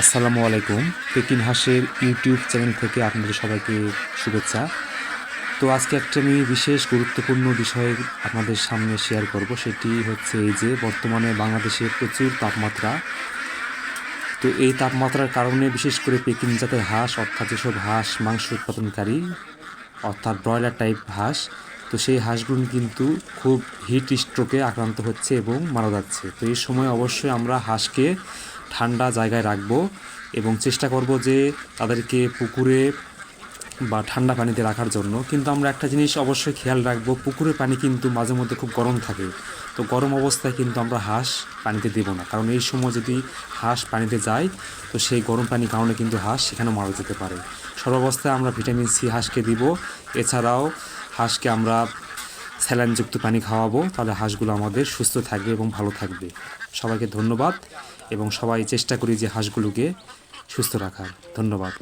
আসসালামু আলাইকুম। পেকিন হাঁসের ইউটিউব চ্যানেল থেকে আপনাদের সবাইকে শুভেচ্ছা। তো আজকে একটা আমি বিশেষ গুরুত্বপূর্ণ বিষয় আপনাদের সামনে শেয়ার করব, সেটি হচ্ছে এই যে বর্তমানে বাংলাদেশে প্রচুর তাপমাত্রা। তো এই তাপমাত্রার কারণে বিশেষ করে পেকিন জাতের হাঁস, অর্থাৎ যেসব হাঁস মাংস উৎপাদনকারী, অর্থাৎ ব্রয়লার টাইপ হাঁস, তো সেই হাঁসগুলো কিন্তু খুব হিট স্ট্রোকে আক্রান্ত হচ্ছে এবং মারা যাচ্ছে। তো এই সময় অবশ্যই আমরা হাঁসকে ঠান্ডা জায়গায় রাখব এবং চেষ্টা করব যে তাদেরকে পুকুরে বা ঠান্ডা পানিতে রাখার জন্য। কিন্তু আমরা একটা জিনিস অবশ্যই খেয়াল রাখব, পুকুরের পানি কিন্তু মাঝে মধ্যে খুব গরম থাকে। তো গরম অবস্থায় কিন্তু আমরা হাঁস পানিতে দেবো না। কারণ এই সময় যদি হাঁস পানিতে যায়, তো সেই গরম পানির কারণে কিন্তু হাঁস সেখানে মারা যেতে পারে। সর্বাবস্থায় আমরা ভিটামিন সি হাঁসকে দিব। এছাড়াও হাঁসকে আমরা স্যালাইনযুক্ত পানি খাওয়াবো, তাহলে হাঁসগুলো আমাদের সুস্থ থাকবে এবং ভালো থাকবে। সবাইকে ধন্যবাদ এবং সবাই চেষ্টা করি যে হাঁসগুলোকে সুস্থ রাখার। ধন্যবাদ।